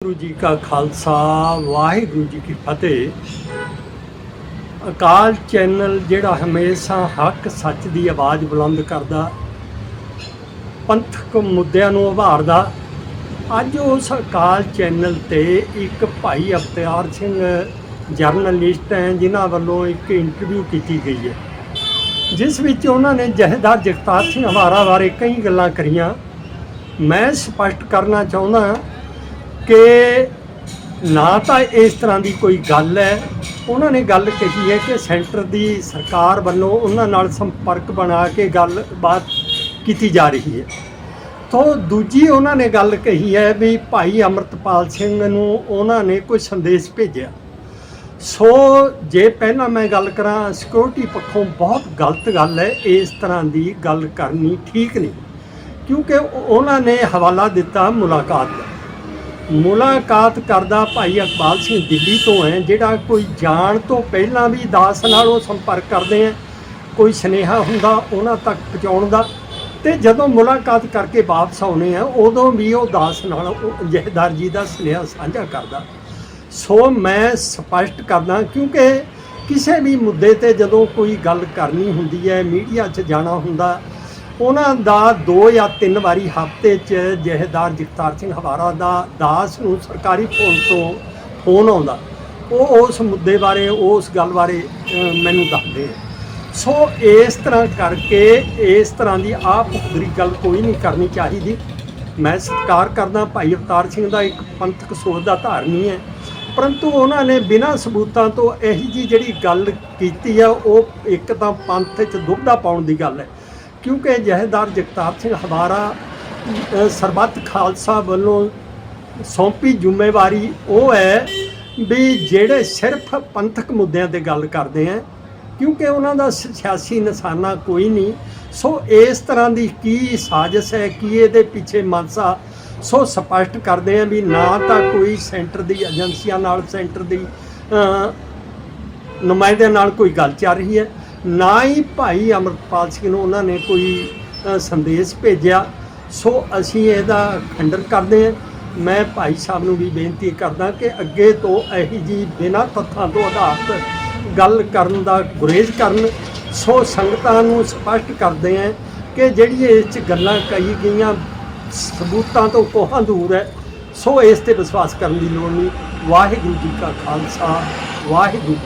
ਵਾਹਿਗੁਰੂ ਜੀ ਕਾ ਖਾਲਸਾ, ਵਾਹਿਗੁਰੂ ਜੀ ਕੀ ਫਤਿਹ। ਅਕਾਲ ਚੈਨਲ ਜਿਹੜਾ ਹਮੇਸ਼ਾ ਹੱਕ, ਸੱਚ ਦੀ ਆਵਾਜ਼ ਬੁਲੰਦ ਕਰਦਾ, ਪੰਥਕ ਮੁੱਦਿਆਂ ਨੂੰ ਉਭਾਰਦਾ। ਅੱਜ ਉਸ ਅਕਾਲ ਚੈਨਲ ਤੇ ਇੱਕ ਭਾਈ ਅਵਤਾਰ ਸਿੰਘ, ਜਰਨਲਿਸਟ ਹੈ, ਜਿਨ੍ਹਾਂ ਵੱਲੋਂ ਇੱਕ ਇੰਟਰਵਿਊ ਕੀਤੀ ਗਈ ਹੈ। ਜਿਸ ਵਿੱਚ ਉਹਨਾਂ ਨੇ ਜਹੇਦਾਰ ਜਗਤਾਰ ਸਿੰਘ ਹਵਾਰਾ ਬਾਰੇ ਕਈ ਗੱਲਾਂ ਕਰੀਆਂ। ਮੈਂ ਸਪਸ਼ਟ ਕਰਨਾ ਚਾਹੁੰਦਾ ਕਿ ਨਾ ਤਾਂ ਇਸ ਤਰ੍ਹਾਂ ਦੀ ਕੋਈ ਗੱਲ ਹੈ। ਉਹਨਾਂ ਨੇ ਗੱਲ ਕਹੀ ਹੈ ਕਿ ਸੈਂਟਰ ਦੀ ਸਰਕਾਰ ਵੱਲੋਂ ਉਹਨਾਂ ਨਾਲ ਸੰਪਰਕ ਬਣਾ ਕੇ ਗੱਲਬਾਤ ਕੀਤੀ ਜਾ ਰਹੀ ਹੈ। ਤੋਂ ਦੂਜੀ ਉਹਨਾਂ ਨੇ ਗੱਲ ਕਹੀ ਹੈ ਵੀ ਭਾਈ ਅਮਰਤਪਾਲ ਸਿੰਘ ਨੂੰ ਉਹਨਾਂ ਨੇ ਕੋਈ ਸੰਦੇਸ਼ ਭੇਜਿਆ। ਸੋ ਜੇ ਪਹਿਲਾਂ ਮੈਂ ਗੱਲ ਕਰਾਂ ਸਿਕਿਉਰਿਟੀ ਪੱਖੋਂ ਬਹੁਤ ਗਲਤ ਗੱਲ ਹੈ, ਇਸ ਤਰ੍ਹਾਂ ਦੀ ਗੱਲ ਕਰਨੀ ਠੀਕ ਨਹੀਂ। ਕਿਉਂਕਿ ਉਹਨਾਂ ਨੇ ਹਵਾਲਾ ਦਿੱਤਾ ਮੁਲਾਕਾਤ ਦਾ। ਮੁਲਾਕਾਤ ਕਰਦਾ ਭਾਈ ਅਕਬਾਲ ਸਿੰਘ ਦਿੱਲੀ ਤੋਂ ਹੈ, ਜਿਹੜਾ ਕੋਈ ਜਾਣ ਤੋਂ ਪਹਿਲਾਂ ਵੀ ਦਾਸ ਨਾਲ ਉਹ ਸੰਪਰਕ ਕਰਦੇ ਹੈ। ਕੋਈ ਸੁਨੇਹਾ ਹੁੰਦਾ, ਉਹਨਾਂ ਤੱਕ ਪਹੁੰਚਾਉਣ ਦਾ। ਤੇ ਜਦੋਂ ਮੁਲਾਕਾਤ ਕਰਕੇ ਵਾਪਸ ਆਉਣੇ ਆ ਉਦੋਂ ਵੀ ਉਹ ਦਾਸ ਨਾਲ ਉਹ ਜਹਦਾਰ ਜੀ ਦਾ ਸੁਨੇਹਾ ਸਾਂਝਾ ਕਰਦਾ। ਸੋ ਮੈਂ ਸਪਸ਼ਟ ਕਰਦਾ, ਕਿਉਂਕਿ ਕਿਸੇ ਵੀ ਮੁੱਦੇ ਤੇ ਜਦੋਂ ਕੋਈ ਗੱਲ ਕਰਨੀ ਹੁੰਦੀ ਹੈ, ਮੀਡੀਆ 'ਚ ਜਾਣਾ ਹੁੰਦਾ ਉਹਨਾਂ ਦਾ ਦੋ ਜਾਂ ਤਿੰਨ ਵਾਰੀ ਹਫ਼ਤੇ 'ਚ ਜਹੇਦਾਰ ਜਗਤਾਰ ਸਿੰਘ ਹਵਾਰਾ ਦਾ ਦਾਸ ਨੂੰ ਸਰਕਾਰੀ ਫੋਨ ਤੋਂ ਫੋਨ ਆਉਂਦਾ। ਉਹ ਉਸ ਮੁੱਦੇ ਬਾਰੇ, ਉਸ ਗੱਲ ਬਾਰੇ ਮੈਨੂੰ ਦੱਸਦੇ ਆ। ਸੋ ਇਸ ਤਰ੍ਹਾਂ ਕਰਕੇ ਇਸ ਤਰ੍ਹਾਂ ਦੀ ਆਪ ਉਗਰੀ ਗੱਲ ਕੋਈ ਨਹੀਂ ਕਰਨੀ ਚਾਹੀਦੀ। ਮੈਂ ਸਤਿਕਾਰ ਕਰਦਾ ਭਾਈ ਅਵਤਾਰ ਸਿੰਘ ਦਾ, ਇੱਕ ਪੰਥਕ ਸੋਚ ਦਾ ਧਾਰਨੀ ਹੈ। ਪਰੰਤੂ ਉਹਨਾਂ ਨੇ ਬਿਨਾਂ ਸਬੂਤਾਂ ਤੋਂ ਇਹੀ ਜੀ ਜਿਹੜੀ ਗੱਲ ਕੀਤੀ ਆ, ਉਹ ਇੱਕ ਤਾਂ ਪੰਥ 'ਚ ਦੁਬਦਾ ਪਾਉਣ ਦੀ ਗੱਲ ਹੈ। ਕਿਉਂਕਿ ਜਹੇਦਾਰ ਜਗਤਾਰ ਸਿੰਘ ਹਵਾਰਾ ਸਰਬੱਤ ਖਾਲਸਾ ਵੱਲੋਂ ਸੌਂਪੀ ਜ਼ਿੰਮੇਵਾਰੀ ਉਹ ਹੈ ਵੀ ਜਿਹੜੇ ਸਿਰਫ ਪੰਥਕ ਮੁੱਦਿਆਂ ਤੇ ਗੱਲ ਕਰਦੇ ਆ, ਕਿਉਂਕਿ ਉਹਨਾਂ ਦਾ ਸਿਆਸੀ ਨਿਸ਼ਾਨਾ ਕੋਈ ਨਹੀਂ। ਸੋ ਇਸ ਤਰ੍ਹਾਂ ਦੀ ਕੀ ਸਾਜ਼ਿਸ਼ ਹੈ, ਕੀ ਇਹਦੇ ਪਿੱਛੇ ਮਨਸਾ ਸੋ ਸਪਸ਼ਟ ਕਰਦੇ ਆ ਵੀ ਨਾ ਤਾਂ ਕੋਈ ਸੈਂਟਰ ਦੀ, ਏਜੰਸੀਆਂ ਨਾਲ ਸੈਂਟਰ ਦੀ ਨੁਮਾਇੰਦਿਆਂ ਨਾਲ ਕੋਈ ਗੱਲ ਚੱਲ ਰਹੀ ਹੈ। ਨਾ ਹੀ ਭਾਈ ਅਮਰਪਾਲ ਸਿੰਘ ਨੂੰ ਉਹਨਾਂ ਨੇ ਕੋਈ ਸੰਦੇਸ਼ ਭੇਜਿਆ। ਸੋ ਅਸੀਂ ਇਹਦਾ ਖੰਡਨ ਕਰਦੇ ਹਾਂ। ਮੈਂ ਭਾਈ ਸਾਹਿਬ ਨੂੰ ਵੀ ਬੇਨਤੀ ਕਰਦਾ ਕਿ ਅੱਗੇ ਤੋਂ ਇਹੀ ਜੀ ਬਿਨਾਂ ਤੱਥਾਂ ਤੋਂ ਆਧਾਰਿਤ ਗੱਲ ਕਰਨ ਦਾ ਗੁਰੇਜ਼ ਕਰਨ। ਸੋ ਸੰਗਤਾਂ ਨੂੰ ਸਪਸ਼ਟ ਕਰਦੇ ਹਾਂ ਕਿ ਜਿਹੜੀ ਇਸ 'ਚ ਗੱਲਾਂ ਕਹੀ ਗਈਆਂ, ਸਬੂਤਾਂ ਤੋਂ ਕੋਹਾਂ ਦੂਰ ਹੈ। ਸੋ ਇਸ ਤੇ ਵਿਸ਼ਵਾਸ ਕਰਨ ਦੀ ਲੋੜ ਨਹੀਂ। ਵਾਹਿਗੁਰੂ ਜੀ ਕਾ ਖਾਲਸਾ, ਵਾਹਿਗੁਰੂ